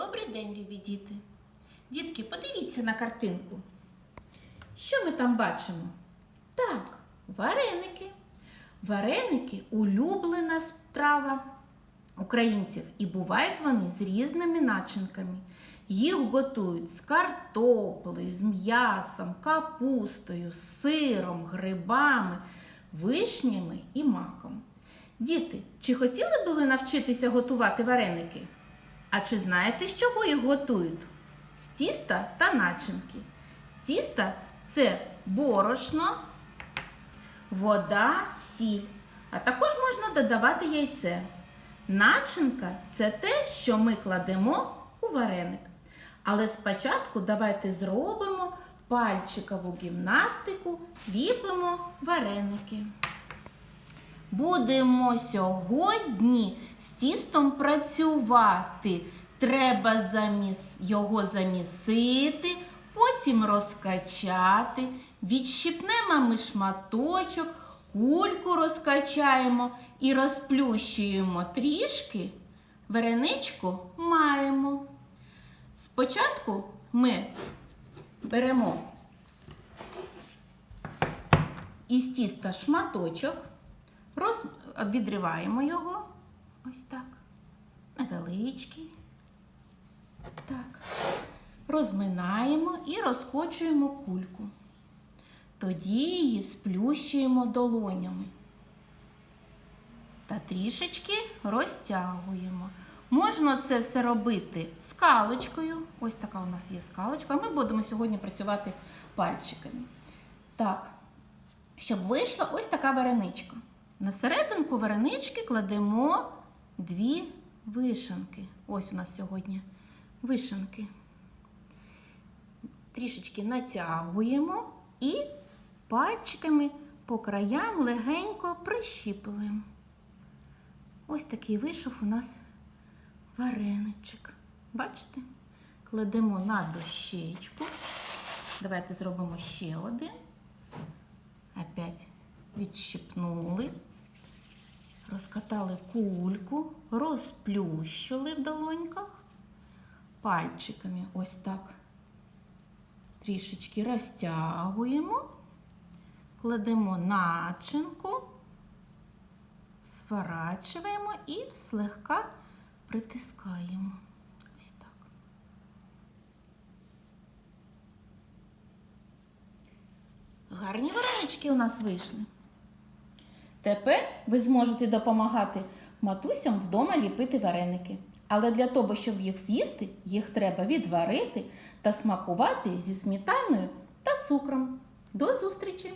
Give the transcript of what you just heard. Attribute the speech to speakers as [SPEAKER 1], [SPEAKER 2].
[SPEAKER 1] Добрий день, любі діти. Дітки, подивіться на картинку. Що ми там бачимо? Так, вареники. Вареники улюблена страва українців, і бувають вони з різними начинками. Їх готують з картоплею, з м'ясом, капустою, сиром, грибами, вишнями і маком. Діти, чи хотіли би ви навчитися готувати вареники? А чи знаєте, з чого їх готують? З тіста та начинки. Тіста це борошно, вода, сіль, а також можна додавати яйце. Начинка це те, що ми кладемо у вареник. Але спочатку давайте зробимо пальчикову гімнастику, ліпимо вареники. Будемо сьогодні з тістом працювати. Треба заміс... його замісити, потім розкачати, відщипнемо ми шматочок, кульку розкачаємо і розплющуємо трішки. Вареничку маємо. Спочатку ми беремо із тіста шматочок. Роз... Відриваємо його. Ось так. Невеличкий. Так. Розминаємо і розкочуємо кульку. Тоді її сплющуємо долонями. Та трішечки розтягуємо. Можна це все робити скалочкою. Ось така у нас є скалочка. А ми будемо сьогодні працювати пальчиками. Так, щоб вийшла ось така вареничка. На серединку варенички кладемо дві вишенки. Ось у нас сьогодні вишенки. Трішечки натягуємо і пальчиками по краям легенько прищіпуємо. Ось такий вийшов у нас вареничок. Бачите? Кладемо на дощечку. Давайте зробимо ще один. Опять відщипнули, розкатали кульку, розплющили в долоньках, пальчиками ось так трішечки розтягуємо, кладемо начинку, сворачуємо і слегка притискаємо. Ось так. Гарні варенички у нас вийшли. Тепер ви зможете допомагати матусям вдома ліпити вареники. Але для того, щоб їх з'їсти, їх треба відварити та смакувати зі сметаною та цукром. До зустрічі!